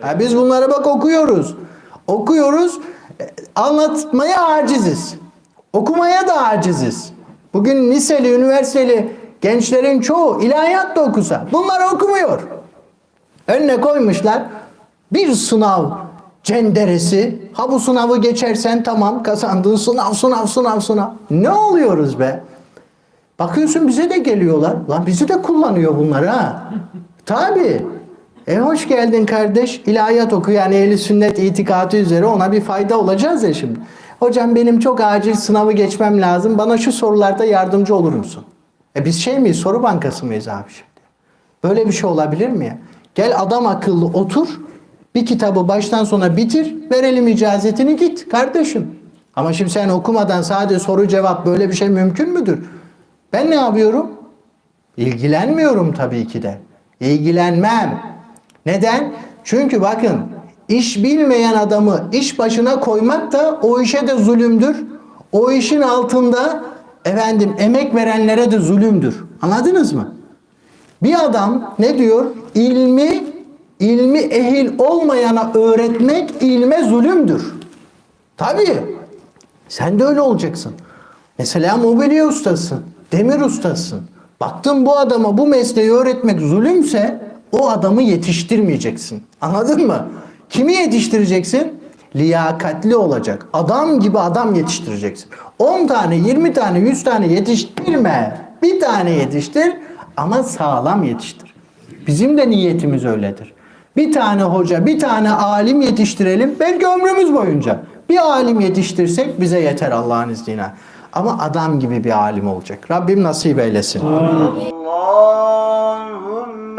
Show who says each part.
Speaker 1: Ha, biz bunları bak okuyoruz. Okuyoruz. e, Anlatmaya aciziz. Okumaya da aciziz. Bugün liseli, üniversiteli gençlerin çoğu ilahiyat da okusa. Bunlar okumuyor. Önüne koymuşlar bir sınav cenderesi. Ha bu sınavı geçersen tamam kazandın sınav sınav sınav sınav. Ne oluyoruz be? Bakıyorsun bize de geliyorlar. Lan bizi de kullanıyor bunlar ha. Tabi. E hoş geldin kardeş. İlahiyat oku yani ehli sünnet itikadı üzere ona bir fayda olacağız ya şimdi. Hocam benim çok acil sınavı geçmem lazım. Bana şu sorularda yardımcı olur musun? E biz şey miyiz? Soru bankası mıyız abi şimdi? Böyle bir şey olabilir mi ya? Gel adam akıllı otur. Bir kitabı baştan sona bitir. Verelim icazetini git kardeşim. Ama şimdi sen okumadan sadece soru cevap böyle bir şey mümkün müdür? Ben ne yapıyorum? İlgilenmiyorum tabii ki de. İlgilenmem. Neden? Çünkü bakın iş bilmeyen adamı iş başına koymak da o işe de zulümdür. O işin altında efendim emek verenlere de zulümdür. Anladınız mı? Bir adam ne diyor? İlmi ilmi ehil olmayana öğretmek ilme zulümdür. Tabii. Sen de öyle olacaksın. Mesela mobilya ustasın, demir ustasın. Baktın bu adama bu mesleği öğretmek zulümse o adamı yetiştirmeyeceksin. Anladın mı? Kimi yetiştireceksin? Liyakatli olacak. Adam gibi adam yetiştireceksin. 10 tane, 20 tane, 100 tane yetiştirme. Bir tane yetiştir ama sağlam yetiştir. Bizim de niyetimiz öyledir. Bir tane hoca, bir tane alim yetiştirelim. Belki ömrümüz boyunca. Bir alim yetiştirsek bize yeter Allah'ın izniyle. Ama adam gibi bir alim olacak. Rabbim nasip eylesin.